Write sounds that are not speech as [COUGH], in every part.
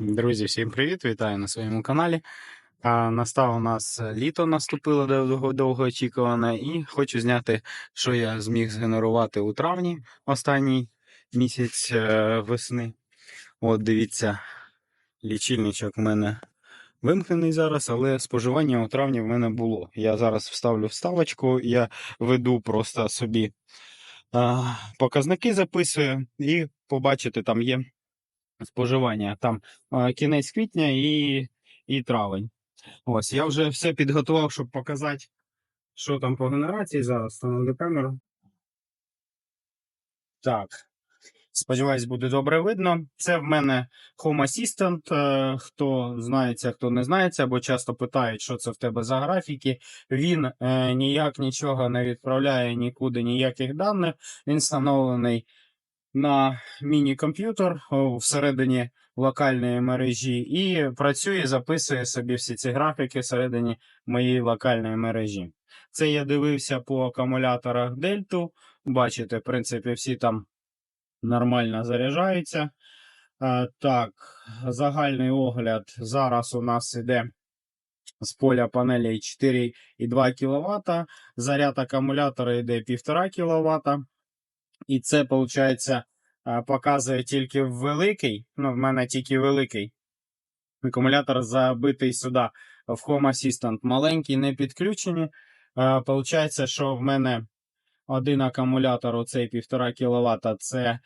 Друзі, всім привіт! Вітаю на своєму каналі. А, настав у нас літо наступило довго довгоочікуване, і хочу зняти, що я зміг згенерувати у травні, останній місяць е, весни. От дивіться, лічильничок у мене вимкнений зараз, але споживання у травні в мене було. Я зараз вставлю вставочку, я веду просто собі а, показники записую, і побачите, там є споживання. Там кінець квітня і, і травень. Ось, я вже все підготував, щоб показати, що там по генерації. Зараз встановлю камеру. Так. Сподіваюсь, буде добре видно. Це в мене Home Assistant. е, Хто знається, хто не знається, бо часто питають, що це в тебе за графіки. Він е, ніяк нічого не відправляє нікуди ніяких даних. Він встановлений на міні-комп'ютер всередині локальної мережі і працює, записує собі всі ці графіки всередині моєї локальної мережі. Це я дивився по акумуляторах Дельту. Бачите, в принципі, всі там нормально заряджаються. Так, загальний огляд зараз у нас іде з поля панелей 4,2 кВт. Заряд акумулятора йде 1,5 кВт. І це, виходить, показує тільки великий. Ну, в мене тільки великий. Акумулятор забитий сюди в Home Assistant. Маленький не підключені. Получається, що в мене один акумулятор, оцей 1,5 кВт, це е,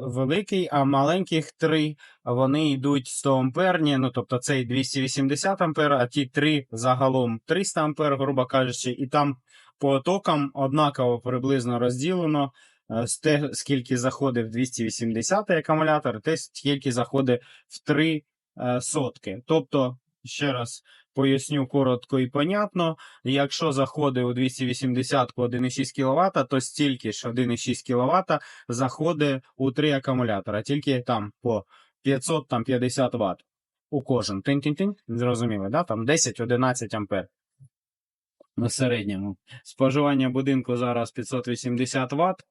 великий, а маленьких три вони йдуть 100 амперні, ну тобто цей 280 ампер, а ті три загалом 300 ампер, грубо кажучи, і там по токам однаково приблизно розділено. е, те, скільки заходить в 280 акумулятор, те скільки заходить в 3 е, сотки. Тобто, ще раз поясню коротко і понятно. Якщо заходить у 280 1,6 кВт, то стільки ж 1,6 кВт заходить у 3 акумулятора, тільки там по 550 Вт у кожен. Тин-тин-тин, зрозуміло, да? там 10-11 ампер. На середньому. Споживання будинку зараз 580 Вт.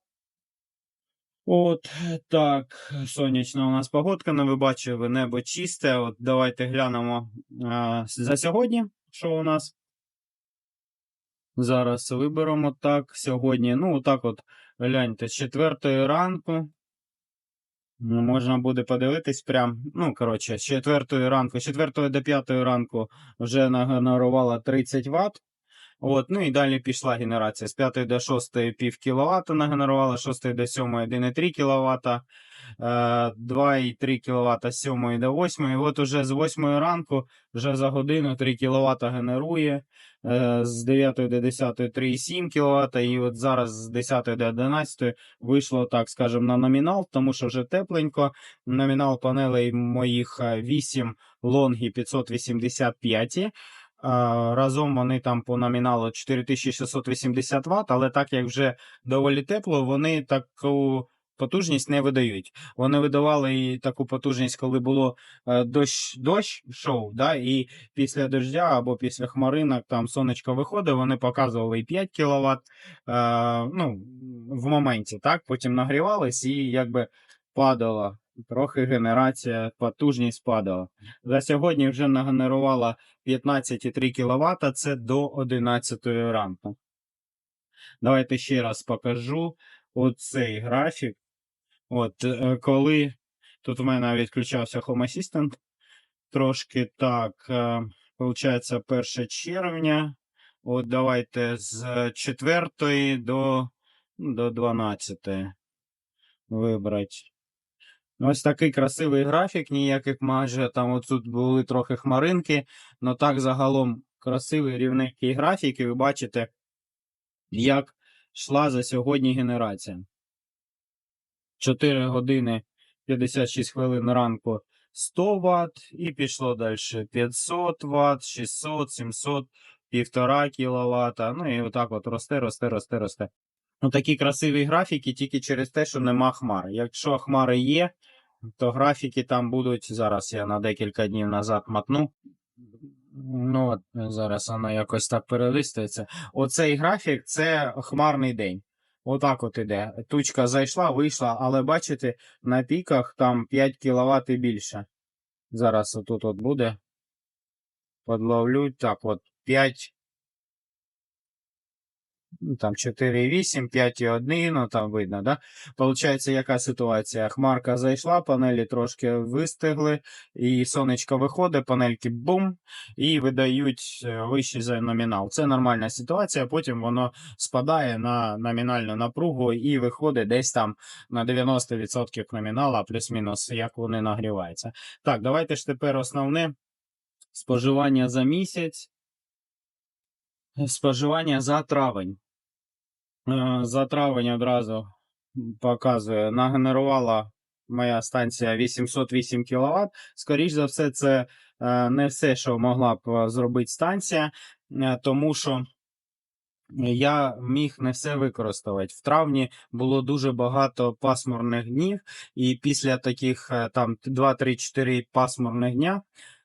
От так, сонячна у нас погодка. Ну, ви бачили, небо чисте. От давайте глянемо а, за сьогодні, що у нас. Зараз виберемо так. Сьогодні, ну, отак от, гляньте, з 4 ранку. Ну, Можна буде подивитись прям. Ну, коротше, з 4 ранку, з 4 до 5 ранку вже нагенерувала 30 Вт. От, ну і далі пішла генерація. З 5 до 6 пів кВт нагенерувала, з 6 до 7 1,3 кВт, 2,3 кВт з 7 до 8. І от уже з 8 ранку, вже за годину 3 кВт генерує, е, з 9 до 10 3,7 кВт, і от зараз з 10 до 11 вийшло, так скажемо, на номінал, тому що вже тепленько. Номінал панелей моїх е, 8 лонгі 585. Разом вони там по номіналу 4680 Вт, але так як вже доволі тепло, вони таку потужність не видають. Вони видавали і таку потужність, коли було е, дощ, дощ йшов, да, і після дождя або після хмаринок там сонечко виходить, вони показували і 5 кВт е, ну, в моменті, так, потім нагрівались і якби падала. Трохи генерація, потужність падала. За сьогодні вже нагенерувала 15,3 кВт, це до 11 ранку. Давайте ще раз покажу оцей графік. От, е, коли тут у мене відключався Home Assistant, трошки так, е, виходить, 1 червня. От давайте з 4 до, ну, до 12 вибрати. Ось такий красивий графік, ніяких майже там отут були трохи хмаринки, але так загалом красивий рівненький графік, і ви бачите, як йшла за сьогодні генерація. 4 години 56 хвилин ранку 100 Вт, і пішло далі 500 Вт, 600, 700, 1,5 кВт. Ну і отак от росте, росте, росте, росте. Ну, такі красиві графіки тільки через те, що нема хмар. Якщо хмари є, то графіки там будуть. Зараз я на декілька днів назад матну. Ну, от зараз воно якось так перелистується. Оцей графік це хмарний день. Отак от іде. Тучка зайшла, вийшла, але бачите, на піках там 5 кВт і більше. Зараз отут от буде. Подловлю. Так, от 5. Ну, там 4,8, 5,1, ну там видно, да? Получається, яка ситуація? Хмарка зайшла, панелі трошки вистигли, і сонечко виходить, панельки бум, і видають е, вищий за номінал. Це нормальна ситуація, потім воно спадає на номінальну напругу і виходить десь там на 90% номінала, плюс-мінус, як вони нагріваються. Так, давайте ж тепер основне споживання за місяць. Споживання за травень. Е, За травень одразу показує, нагенерувала моя станція 808 кВт. Скоріше за все, це е, не все, що могла б е, зробити станція, тому що я міг не все використовувати. В травні було дуже багато пасмурних днів, і після таких там 2-3-4 пасмурних дня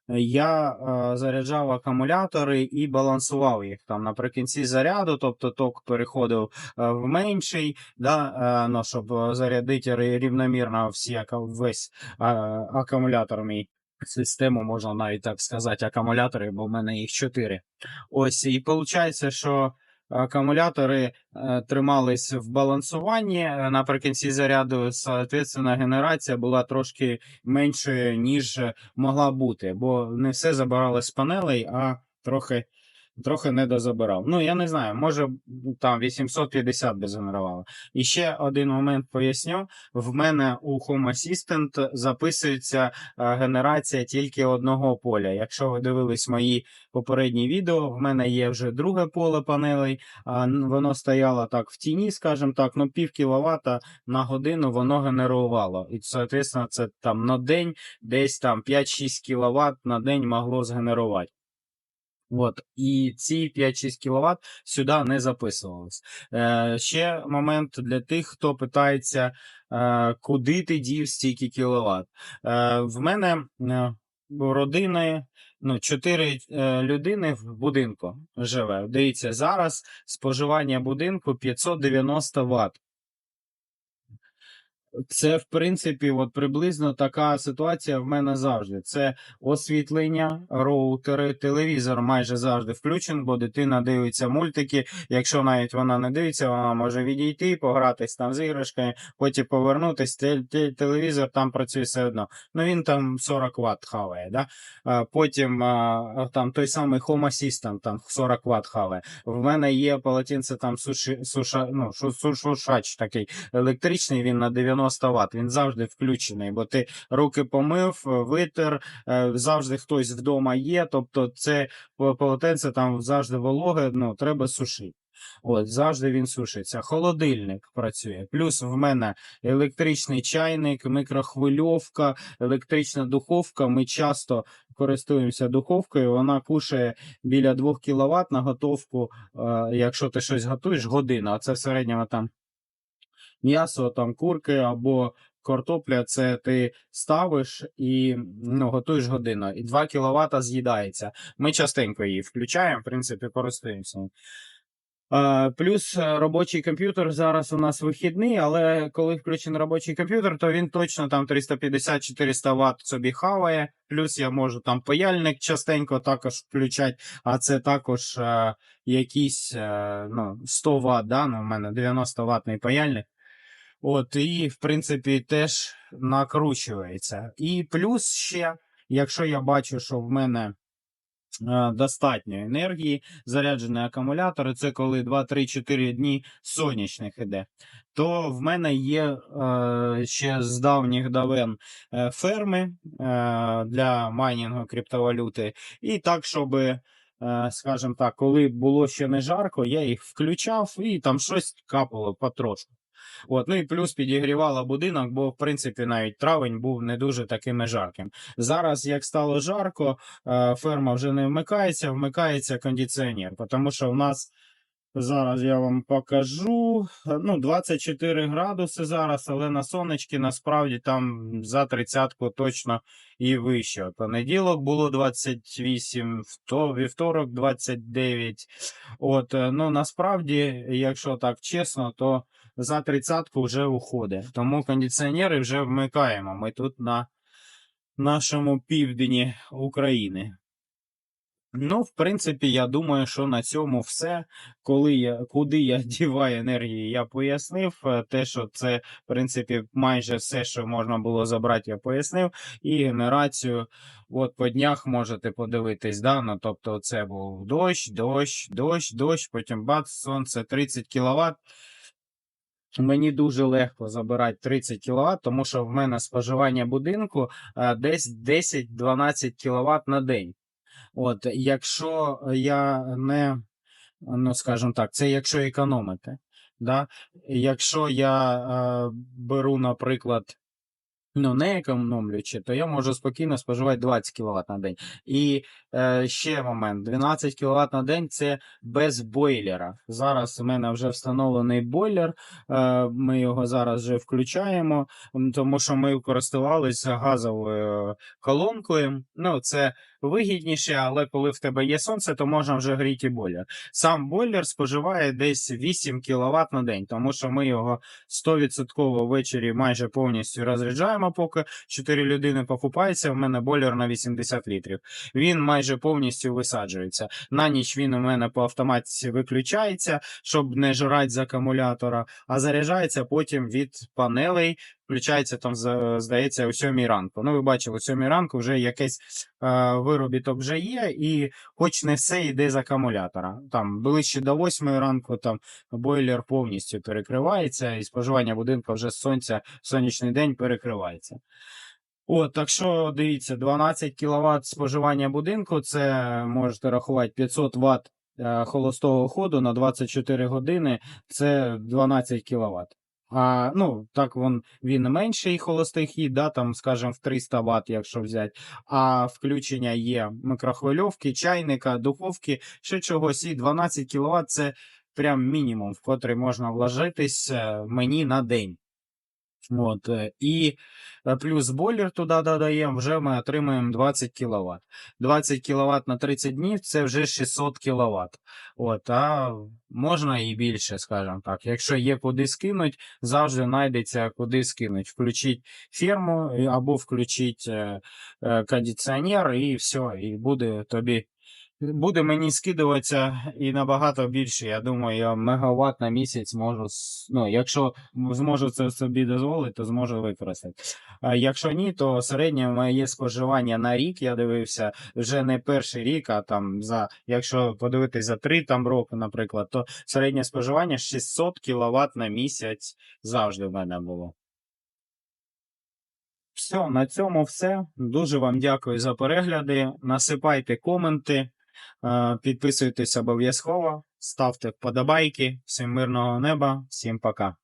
я е, заряджав акумулятори і балансував їх там наприкінці заряду, тобто ток переходив е, в менший, да, е, ну, щоб зарядити рівномірно всі весь акумулятор мій. Систему можна навіть так сказати, акумулятори, бо в мене їх 4. Ось, і виходить, що акумулятори е, тримались в балансуванні е, наприкінці заряду, соответственно, генерація була трошки меншою, ніж могла бути, бо не все забирали з панелей, а трохи, трохи не дозабирав. Ну, я не знаю, може там 850 би згенерувало. І ще один момент поясню: в мене у Home Assistant записується е, генерація тільки одного поля. Якщо ви дивились мої попередні відео, в мене є вже друге поле панелей, воно стояло так в тіні, скажімо так, ну пів кіловата на годину воно генерувало. І, соответственно, це там на день десь там 5-6 кВт на день могло згенерувати. От, і ці 5-6 кВт сюди не записувались. Е, ще момент для тих, хто питається, е, куди ти дів стільки кіловат. Е, в мене е, родини, ну, 4 е, людини в будинку живе. Дивіться, зараз споживання будинку 590 Вт. Це, в принципі, от приблизно така ситуація в мене завжди. Це освітлення, роутери, телевізор майже завжди включений, бо дитина дивиться мультики. Якщо навіть вона не дивиться, вона може відійти, погратись там з іграшками, потім повернутись. Те- те- Телевізор там працює все одно. Ну він там 40 Вт хаває. Да? Потім там той самий Home Assistant, там 40 Вт хаває. В мене є полотенце там суші, суша, ну, сушач такий електричний, він на 90 Вт, він завжди включений, бо ти руки помив, е, витер, е, завжди хтось вдома є, тобто це полотенце там завжди вологе, ну, треба сушити. От, завжди він сушиться. Холодильник працює. Плюс в мене електричний чайник, мікрохвильовка, електрична духовка. Ми часто користуємося духовкою. Вона кушає біля 2 кВт на готовку, е, якщо ти щось готуєш, година. А це в середньому там м'ясо, там курки або картопля, це ти ставиш і ну, готуєш годину. І 2 кВт з'їдається. Ми частенько її включаємо, в принципі, користуємося. Плюс е, робочий комп'ютер зараз у нас вихідний, але коли включений робочий комп'ютер, то він точно там 350-400 Вт собі хаває. Плюс я можу там паяльник частенько також включати, а це також е, якісь е, ну, 100 Вт, да? ну, у мене 90 ватний паяльник. От, і, в принципі, теж накручується. І плюс ще, якщо я бачу, що в мене е, достатньо енергії, заряджений акумулятор, це коли 2-3-4 дні сонячних іде, то в мене є е, ще з давніх давен е, ферми е, для майнінгу криптовалюти. І так, щоб, е, скажімо так, коли було ще не жарко, я їх включав і там щось капало потрошку. От, ну і плюс підігрівала будинок, бо в принципі навіть травень був не дуже таким жарким. Зараз, як стало жарко, е, ферма вже не вмикається, вмикається кондиціонер, тому що в нас зараз я вам покажу. Ну, 24 градуси зараз, але на сонечки насправді там за тридцятку точно і вище. Понеділок було 28, вівторок 29. От, е, ну насправді, якщо так чесно, то за тридцятку вже уходить. Тому кондиціонери вже вмикаємо. Ми тут на нашому півдні України. Ну, в принципі, я думаю, що на цьому все. Коли я, куди я [LAUGHS] діваю енергію, я пояснив. Е, Те, що це, в принципі, майже все, що можна було забрати, я пояснив. І генерацію, от по днях можете подивитись, да? ну, тобто це був дощ, дощ, дощ, дощ, потім бац, сонце 30 кВт. Мені дуже легко забирати 30 кВт, тому що в мене споживання будинку е, десь 10-12 кВт на день. От, якщо я не, ну скажімо так, це якщо економити. Да? Якщо я е, беру, наприклад, ну, не економлюючи, то я можу спокійно споживати 20 кВт на день. І е, ще момент: 12 кВт на день це без бойлера. Зараз у мене вже встановлений бойлер. Е, ми його зараз вже включаємо, тому що ми користувалися газовою колонкою. Ну, це вигідніше, але коли в тебе є сонце, то можна вже гріти бойлер. Сам бойлер споживає десь 8 кВт на день, тому що ми його 100% ввечері майже повністю розряджаємо, поки 4 людини покупається. В мене бойлер на 80 літрів. Він майже повністю висаджується. На ніч він у мене по автоматиці виключається, щоб не жрати з акумулятора, а заряджається потім від панелей. Включається там, здається, о 7 ранку. Ну, ви бачили, о 7 ранку вже якийсь е, виробіток вже є, і хоч не все йде з акумулятора. Там ближче до 8 ранку там бойлер повністю перекривається, і споживання будинку вже з сонця в сонячний день перекривається. От, так що дивіться, 12 кВт споживання будинку, це можете рахувати 500 Вт е, холостого ходу на 24 години, це 12 кВт. А, ну, так він, він менший холостий хід, да, там, скажімо, в 300 Вт, якщо взяти. А включення є микрохвильовки, чайника, духовки, ще чогось. І 12 кВт це прям мінімум, в котрий можна вложитись е, мені на день. От, і е, плюс бойлер туди додаємо, вже ми отримаємо 20 кВт. 20 кВт на 30 днів це вже 600 кВт. От, а можна і більше, скажімо так. Якщо є куди скинуть, завжди знайдеться куди скинуть. Включіть ферму або включіть е, е, кондиціонер, і все, і буде тобі. Буде мені скидуватися і набагато більше. Я думаю, я мегаватт на місяць можу. Ну, якщо зможу це собі дозволити, то зможу використати. А якщо ні, то середнє моє споживання на рік, я дивився, вже не перший рік, а там за, якщо подивитись за три там роки, наприклад, то середнє споживання 600 кВт на місяць завжди в мене було. Все, на цьому все. Дуже вам дякую за перегляди. Насипайте коменти, підписуйтесь обов'язково, ставте вподобайки. Всім мирного неба, всім пока.